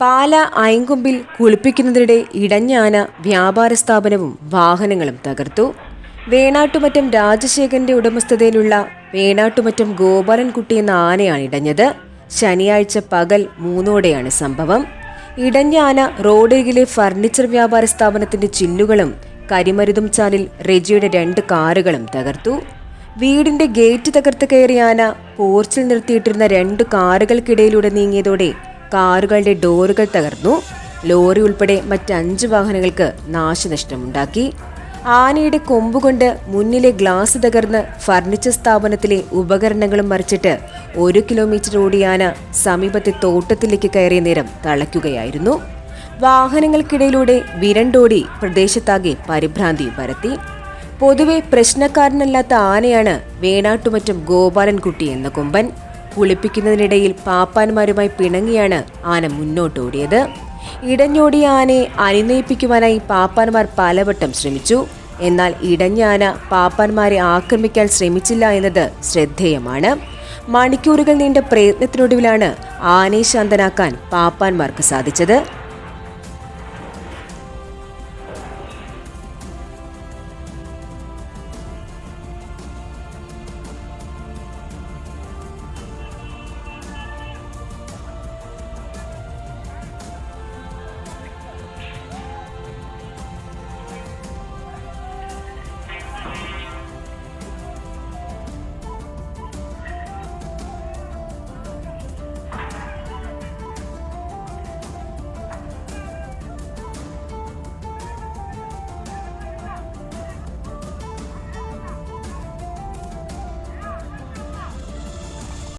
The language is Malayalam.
പാല അയങ്കുമ്പിൽ കുളിപ്പിക്കുന്നതിനിടെ ഇടഞ്ഞാന വ്യാപാര സ്ഥാപനവും വാഹനങ്ങളും തകർത്തു. വേണാട്ടുമറ്റം രാജശേഖരന്റെ ഉടമസ്ഥതയിലുള്ള വേണാട്ടുമറ്റം ഗോപാലൻകുട്ടി എന്ന ആനയാണ് ഇടഞ്ഞത്. ശനിയാഴ്ച പകൽ മൂന്നോടെയാണ് സംഭവം. ഇടഞ്ഞ ആന റോഡരികിലെ ഫർണിച്ചർ വ്യാപാര സ്ഥാപനത്തിന്റെ ചില്ലുകളും കരിമരുതും ചാലിൽ റെജിയുടെ രണ്ട് കാറുകളും തകർത്തു. വീടിന്റെ ഗേറ്റ് തകർത്ത് കയറിയ ആന പോർച്ചിൽ നിർത്തിയിട്ടിരുന്ന രണ്ട് കാറുകൾക്കിടയിലൂടെ നീങ്ങിയതോടെ കാറുകളുടെ ഡോറുകൾ തകർന്നു. ലോറി ഉൾപ്പെടെ മറ്റ് അഞ്ച് വാഹനങ്ങൾക്ക് നാശനഷ്ടമുണ്ടാക്കി. ആനയുടെ കൊമ്പുകൊണ്ട് മുന്നിലെ ഗ്ലാസ് തകർന്ന് ഫർണിച്ചർ സ്ഥാപനത്തിലെ ഉപകരണങ്ങളും മറിച്ചിട്ട് ഒരു കിലോമീറ്റർ ഓടിയാന സമീപത്തെ തോട്ടത്തിലേക്ക് കയറിയ നേരം തളയ്ക്കുകയായിരുന്നു. വാഹനങ്ങൾക്കിടയിലൂടെ വിരണ്ടോടി പ്രദേശത്താകെ പരിഭ്രാന്തി പരത്തി. പൊതുവെ പ്രശ്നക്കാരനല്ലാത്ത ആനയാണ് വേണാട്ടുമറ്റം ഗോപാലൻകുട്ടി എന്ന കൊമ്പൻ. കുളിപ്പിക്കുന്നതിനിടയിൽ പാപ്പാന്മാരുമായി പിണങ്ങിയാണ് ആന മുന്നോട്ടോടിയത്. ഇടഞ്ഞോടിയ ആനയെ അനുനയിപ്പിക്കുവാനായി പാപ്പാന്മാർ പലവട്ടം ശ്രമിച്ചു. എന്നാൽ ഇടഞ്ഞ ആന പാപ്പാന്മാരെ ആക്രമിക്കാൻ ശ്രമിച്ചില്ല എന്നത് ശ്രദ്ധേയമാണ്. മണിക്കൂറുകൾ നീണ്ട പ്രയത്നത്തിനൊടുവിലാണ് ആനയെ ശാന്തനാക്കാൻ പാപ്പാന്മാർക്ക് സാധിച്ചത്.